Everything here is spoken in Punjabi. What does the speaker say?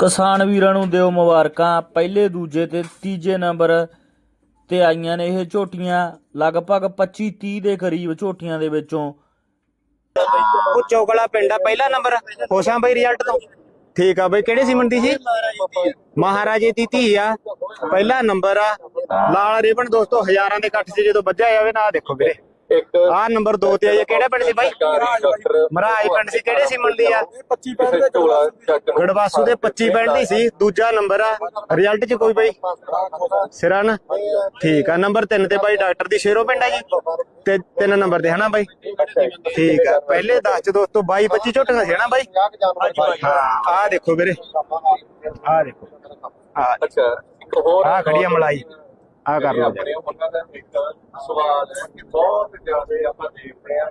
ਕਿਸਾਨ ਵੀਰਾਂ ਨੂੰ ਦਿਓ ਮੁਬਾਰਕਾਂ। ਪਹਿਲੇ, ਦੂਜੇ ਤੇ ਤੀਜੇ ਨੰਬਰ ਤੇ ਆਈਆਂ ਨੇ ਇਹ ਝੋਟੀਆਂ। ਲਗਭਗ 25 30 ਦੇ ਕਰੀਬ ਝੋਟੀਆਂ ਦੇ ਵਿੱਚੋਂ। ਉਹ ਚੋਕਲਾ ਪਿੰਡ ਆ, ਪਹਿਲਾ ਨੰਬਰ। ਹੋਸ਼ਾਂ ਬਈ ਰਿਜ਼ਲਟ ਤੋਂ? ਠੀਕ ਆ ਬਈ। ਕਿਹੜੇ ਸੀਮਨ ਦੀ ਸੀ? ਮਹਾਰਾਜੇ ਦੀ ਧੀ ਆ। ਪਹਿਲਾ ਨੰਬਰ ਆ। ਲਾਲ ਰਿਬਨ ਦੋਸਤੋ, ਹਜ਼ਾਰਾਂ ਦੇ ਇਕੱਠ 'ਚ ਜਦੋਂ ਵੱਜਿਆ ਜਾਵੇ ਨਾ ਦੇਖੋ ਵੀਰੇ। ਆ ਨੰਬਰ 2 ਤੇ ਆਇਆ ਕਿਹੜਾ ਪਿੰਡ ਸੀ ਬਾਈ? ਮਹਾਰਾਜ ਪਿੰਡ ਸੀ ਕਿਹੜੇ ਸੀਮਨ ਦੀ ਆ? 25 ਪੈਸੇ ਦੇ ਗੜਵਾਸੂ ਦੇ 25 ਪਿੰਡ ਦੀ ਸੀ ਦੂਜਾ ਨੰਬਰ ਆ। ਰਿਜ਼ਲਟ 'ਚ ਕੋਈ ਬਾਈ? ਸਿਰਾਂ ਨਾ? ਠੀਕ ਆ ਨੰਬਰ 3 ਤੇ ਬਾਈ ਡਾਕਟਰ ਦੀ ਸ਼ੇਰੋ ਪਿੰਡ ਆ ਜੀ। ਤੇ ਤਿੰਨ ਨੰਬਰ ਤੇ ਹਨਾ ਬਾਈ? ਠੀਕ ਆ ਪਹਿਲੇ 10 ਚ ਦੋਸਤੋ 22 25 ਝੋਟੀਆਂ ਸੀ ਹਨਾ ਬਾਈ? ਹਾਂ ਆ ਦੇਖੋ ਵੀਰੇ। ਆ ਦੇਖੋ। ਆ ਅੱਛਾ ਇੱਕ ਹੋਰ ਆ ਖੜੀ ਆ ਮਲਾਈ। ਆ ਕਰ ਲਓ। ਇੱਕ ਸਵਾਲ ਹੈ ਕਿ ਬਹੁਤ ਜ਼ਿਆਦਾ ਆਪਾਂ ਦੇਖਦੇ ਆ